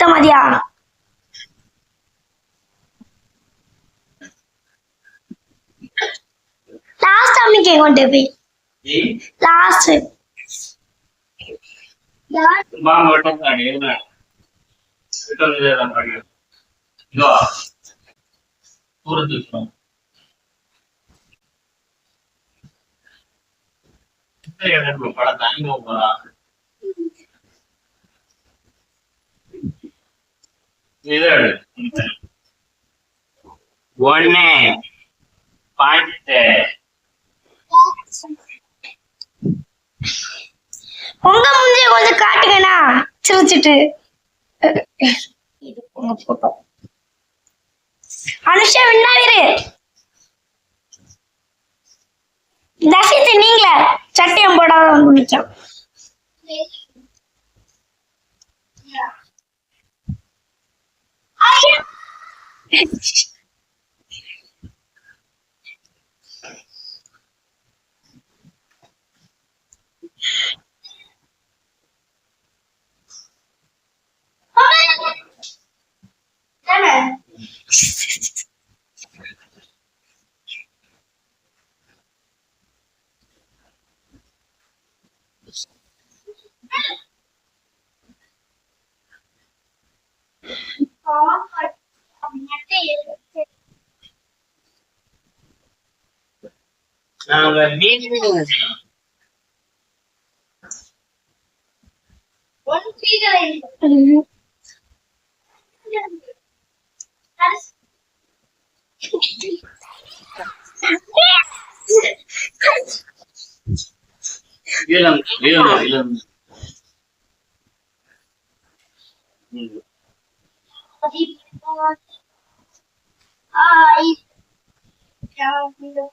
ஏத்த மாதிரியா லாஸ்ட் அம்மிக்கே கொண்டு போய் லாஸ்ட் விட்டு அடி என்ன விட்டு வந்து தான் பண்ணி இதோ தூரத்து வச்சோம் படம் தாங்க போறா இது ஒன்னு பாயிண்ட் உங்க முந்தைய கொஞ்சம் காட்டுங்கண்ணா சிரிச்சிட்டு இது உங்க போட்டோ அனுஷா விண்ணாவிரு தசித்து நீங்களே சட்டியம் போடாத வந்து நிற்கும் bitch. Our meeting. Yun lang, yun lang, yun lang. I don't know.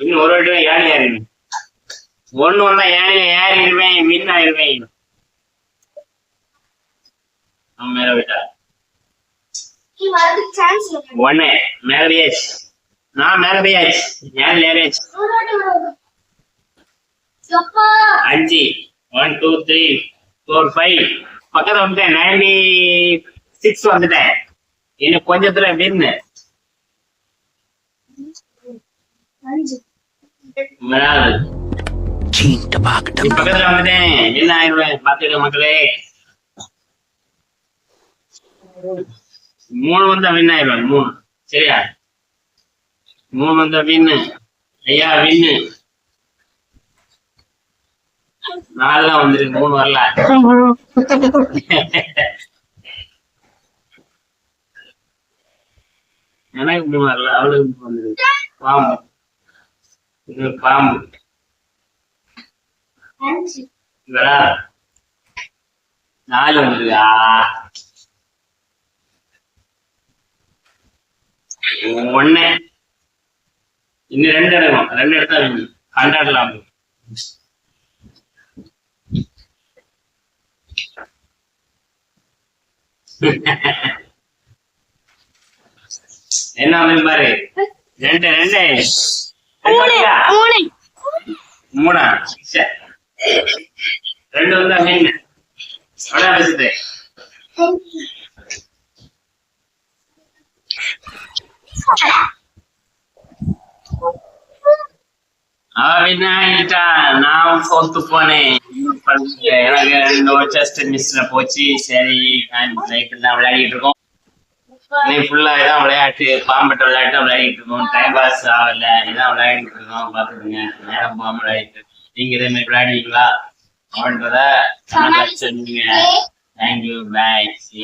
இன்னும் ஒரு வாட்டி ஏழி ஏறிடுவேன் ஒண்ணு வந்தா ஏழி ஏறிடுவேன் வின் ஆயிருவேன் அவன் மேல விட்டா ஒண்ணு மேல நான் மேல போயாச்சு. ஏழு ஏறியாச்சு. அஞ்சு one two three four five பக்கத்துல வந்துட்டேன். நைன்டி சிக்ஸ் வந்துட்டேன். இன்னும் கொஞ்சத்துல வின்னு வராது. பக்கத்துல வந்துட்டேன் வின் ஆயிடுவேன் பாத்துக்க மக்களே. மூணு வந்தா வின் ஆயிடுவேன் மூணு. சரியா? மூணு வந்தா வின்னு ஐயா வின்னு நாலு தான் வந்துருக்கு மூணு வரல. எனக்கு வரல அவளுக்கு வந்துருக்கு. பாம்பு இது பாம்பு நாலு வந்துருக்கா ஒண்ணு. இன்னும் ரெண்டு எடுக்கணும். ரெண்டு எடுத்தா ஹண்ட்ரட்லாம் என்ன பாரு? ரெண்டு ரெண்டு. மூணு. ரெண்டு வந்து அங்க அவ்வளோ பேசுது. அவனாயிட்டா நான் போனேன். பண்றது? எனக்கு ரெண்டு செஸ்ட் மிஸ்ல போச்சு. சரி சைக்கிள் தான் விளையாடிட்டு இருக்கோம். இன்னைக்கு ஃபுல்லா இதான் விளையாட்டு பாம்பட்ட விளையாட்டு விளையாடிட்டு இருக்கோம். டைம் பாஸ் ஆகல இதான் விளையாடிட்டு இருக்கோம். பாத்துக்கோங்க நேரம் போகாம விளையாடிட்டு. நீங்க இதே மாதிரி விளையாடுவீங்களா? அப்படின்றத சொன்னீங்க தேங்க்யூ பாய் சி